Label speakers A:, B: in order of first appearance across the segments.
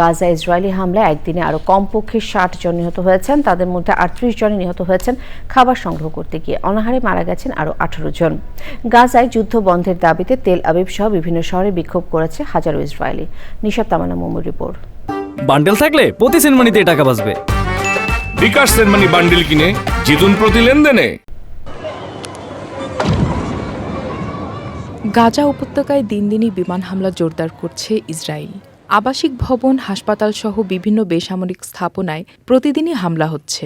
A: Gaza Israeli হামলায় একদিনে আরও কমপক্ষে ষাট জন নিহত হয়েছেন। তাদের মধ্যে আটত্রিশ জনই নিহত হয়েছেন খাবার সংগ্রহ করতে গিয়ে। অনাহারে মারা গেছেন আরও আঠারো জন। গাজায় যুদ্ধ বন্ধের দাবিতে তেল আবিব সহ বিভিন্ন শহরে বিক্ষোভ করেছে হাজারো ইসরায়েলি। নিশাব তামানা মোমোর রিপোর্ট।
B: বান্ডেল থাকলে প্রতি সেনমানিতে টাকা বাঁচবে।
C: বিকাশ সেনমানি বান্ডিল কিনে জিতুন প্রতি লেনদেনে।
D: গাজা উপত্যকায় দিন দিনই বিমান হামলা জোরদার করছে ইসরায়েল। আবাসিক ভবন, হাসপাতাল সহ বিভিন্ন বেসামরিক স্থাপনায় প্রতিদিনই হামলা হচ্ছে।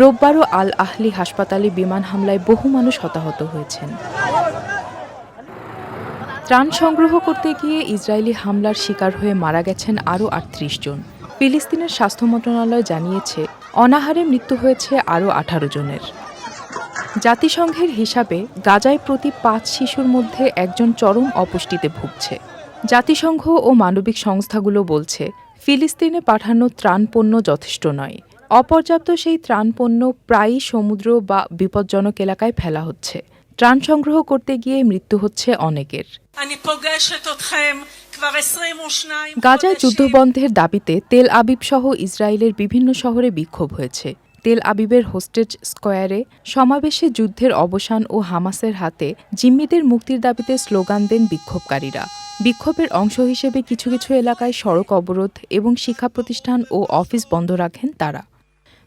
D: রোববারও আল আহলি হাসপাতালে বিমান হামলায় বহু মানুষ হতাহত হয়েছেন। ত্রাণ সংগ্রহ করতে গিয়ে ইসরায়েলি হামলার শিকার হয়ে মারা গেছেন আরও আটত্রিশ জন। ফিলিস্তিনের স্বাস্থ্য মন্ত্রণালয় জানিয়েছে, অনাহারে মৃত্যু হয়েছে আরও আঠারো জনের। জাতিসংঘের হিসাবে গাজায় প্রতি পাঁচ শিশুর মধ্যে একজন চরম অপুষ্টিতে ভুগছে। জাতিসংঘ ও মানবিক সংস্থাগুলো বলছে ফিলিস্তিনে পাঠানো ত্রাণ পণ্য যথেষ্ট নয়। অপর্যাপ্ত সেই ত্রাণ পণ্য প্রায়ই সমুদ্র বা বিপজ্জনক এলাকায় ফেলা হচ্ছে। ত্রাণ সংগ্রহ করতে গিয়ে মৃত্যু হচ্ছে অনেকের। গাজায় যুদ্ধবন্ধের দাবিতে তেল আবিব সহ ইসরায়েলের বিভিন্ন শহরে বিক্ষোভ হয়েছে। তেল আবিবের হোস্টেজ স্কোয়ারে সমাবেশে যুদ্ধের অবসান ও হামাসের হাতে জিম্মিদের মুক্তির দাবিতে স্লোগান দেন বিক্ষোভকারীরা। বিক্ষোভের অংশ হিসেবে কিছু কিছু এলাকায় সড়ক অবরোধ এবং শিক্ষা প্রতিষ্ঠান ও অফিস বন্ধ রাখেন তারা।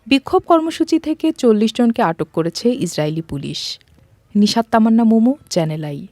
D: বিক্ষোভ কর্মসূচি থেকে চল্লিশ জনকে আটক করেছে Israeli police. Nishat Tamanna Momo, channel I.